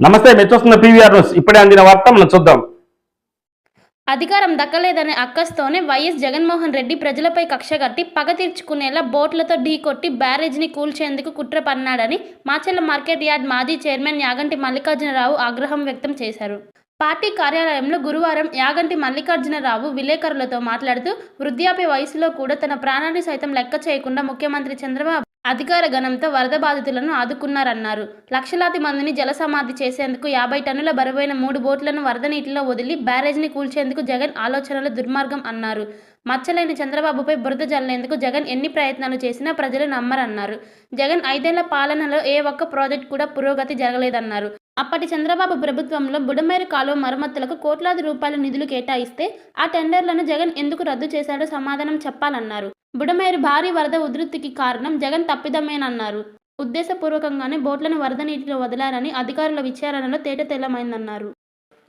నమస్తే మీరు చూస్తున్న పీవీఆర్ న్యూస్. ఇప్పుడే అందిన వార్త మనం చూద్దాం. అధికారం దక్కలేదనే అక్కస్తోనే వైఎస్ జగన్మోహన్ రెడ్డి ప్రజలపై కక్షగట్టి పగ తీర్చుకునేలా బోట్లతో ఢీకొట్టి బ్యారేజ్ని కూల్చేందుకు కుట్ర పన్నాడని మాచెల్ల మార్కెట్ యార్డ్ మాజీ చైర్మన్ యాగంటి మల్లికార్జునరావు ఆగ్రహం వ్యక్తం చేశారు. పార్టీ కార్యాలయంలో గురువారం యాగంటి మల్లికార్జునరావు విలేకరులతో మాట్లాడుతూ వృద్ధాప్య వయసులో కూడా తన ప్రాణాన్ని సైతం లెక్క చేయకుండా ముఖ్యమంత్రి చంద్రబాబు అధికార గణంతో వరద బాధితులను ఆదుకున్నారన్నారు. లక్షలాది మందిని జలసమాధి చేసేందుకు యాభై టన్నుల బరువైన మూడు బోట్లను వరద నీటిలో వదిలి బ్యారేజ్ని కూల్చేందుకు జగన్ ఆలోచనలు దుర్మార్గం అన్నారు. మచ్చలేని చంద్రబాబుపై బురద జల్లేందుకు జగన్ ఎన్ని ప్రయత్నాలు చేసినా ప్రజలు నమ్మరన్నారు. జగన్ ఐదేళ్ళ పాలనలో ఏ ఒక్క ప్రాజెక్ట్ కూడా పురోగతి జరగలేదన్నారు. అప్పటి చంద్రబాబు ప్రభుత్వంలో బుడమేరు కాలువ మరమ్మతులకు కోట్లాది రూపాయల నిధులు కేటాయిస్తే ఆ టెండర్లను జగన్ ఎందుకు రద్దు చేశాడో సమాధానం చెప్పాలన్నారు. బుడమేరు భారీ వరద ఉధృతికి కారణం జగన్ తప్పిదమేనన్నారు. ఉద్దేశపూర్వకంగానే బోట్లను వరద నీటిలో వదిలారని అధికారుల విచారణలో తేటతెల్లమైందన్నారు.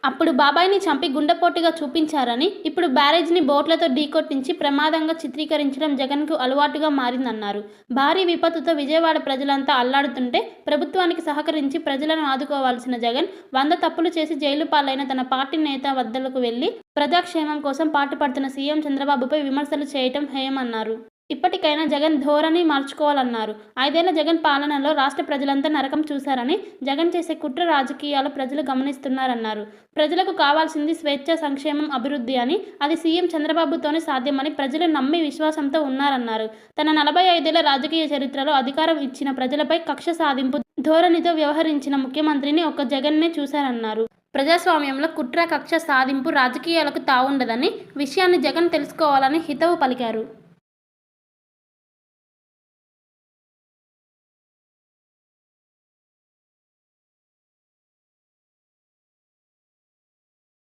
అప్పుడు బాబాయిని చంపి గుండెపోటుగా చూపించారని ఇప్పుడు బ్యారేజ్ని బోట్లతో ఢీకొట్టించి ప్రమాదంగా చిత్రీకరించడం జగన్కు అలవాటుగా మారిందన్నారు. భారీ విపత్తుతో విజయవాడ ప్రజలంతా అల్లాడుతుంటే ప్రభుత్వానికి సహకరించి ప్రజలను ఆదుకోవాల్సిన జగన్ వంద తప్పులు చేసి జైలు పాలైన తన పార్టీ నేత వద్దలకు వెళ్ళి ప్రజాక్షేమం కోసం పాటుపడుతున్న సీఎం చంద్రబాబుపై విమర్శలు చేయటం హేయమన్నారు. ఇప్పటికైనా జగన్ ధోరణి మార్చుకోవాలన్నారు. ఐదేళ్ళ జగన్ పాలనలో రాష్ట్ర ప్రజలంతా నరకం చూశారని జగన్ చేసే కుట్ర రాజకీయాలు ప్రజలు గమనిస్తున్నారన్నారు. ప్రజలకు కావాల్సింది స్వేచ్ఛ సంక్షేమం అభివృద్ధి అని అది సీఎం చంద్రబాబుతోనే సాధ్యమని ప్రజలు నమ్మి విశ్వాసంతో ఉన్నారన్నారు. తన నలభై ఐదేళ్ళ రాజకీయ చరిత్రలో అధికారం ఇచ్చిన ప్రజలపై కక్ష సాధింపు ధోరణితో వ్యవహరించిన ముఖ్యమంత్రిని ఒక జగన్నే చూశారన్నారు. ప్రజాస్వామ్యంలో కుట్ర కక్ష సాధింపు రాజకీయాలకు తావుండదని విషయాన్ని జగన్ తెలుసుకోవాలని హితవు పలికారు.